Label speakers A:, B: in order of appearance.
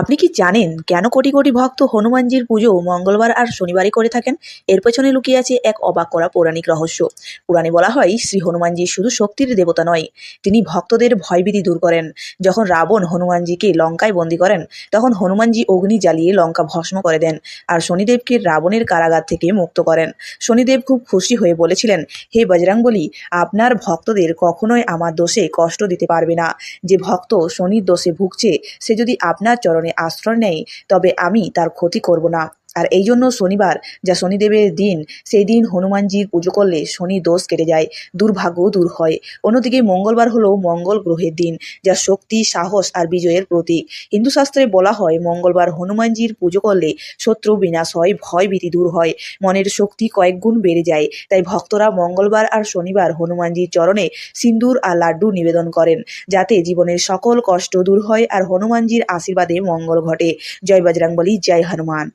A: আপনি কি জানেন কেন কোটি কোটি ভক্ত হনুমানজির পুজো মঙ্গলবার আর শনিবারই করে থাকেন? এর পেছনে লুকিয়ে আছে এক অবাক করা পৌরাণিক রহস্য। পুরাণে বলা হয়, শ্রী হনুমানজি শুধু শক্তির দেবতা নয়, তিনি ভক্তদের ভয়ভীতি দূর করেন। যখন রাবণ হনুমানজিকে লঙ্কায় বন্দি করেন, তখন হনুমানজি অগ্নি জ্বালিয়ে লঙ্কা ভস্ম করে দেন আর শনিদেবকে রাবণের কারাগার থেকে মুক্ত করেন। শনিদেব খুব খুশি হয়ে বলেছিলেন, হে বজরাঙ্গলি আপনার ভক্তদের কখনোই আমার দোষে কষ্ট দিতে পারবে না। যে ভক্ত শনির দোষে ভুগছে, সে যদি আপনার চরণে আশ্রয় নেয় তবে আমি তার ক্ষতি করব না। আর এই জন্য শনিবার, যা শনিদেবের দিন, সেই দিন হনুমানজির পুজো করলে শনি দোষ কেটে যায় দুর্ভাগ্য দূর হয়। অন্যদিকে মঙ্গলবার হলো মঙ্গল গ্রহের দিন, যা শক্তি, সাহস আর বিজয়ের প্রতীক। হিন্দু শাস্ত্রে বলা হয়, মঙ্গলবার হনুমানজির পুজো করলে শত্রু বিনাশ হয়, ভয় ভীতি দূর হয়, মনের শক্তি কয়েক গুণ বেড়ে যায়। তাই ভক্তরা মঙ্গলবার আর শনিবার হনুমানজির চরণে সিন্দুর আর লাড্ডু নিবেদন করেন, যাতে জীবনের সকল কষ্ট দূর হয় আর হনুমানজির আশীর্বাদে মঙ্গল ঘটে। জয় বজরংবলী, জয় হনুমান।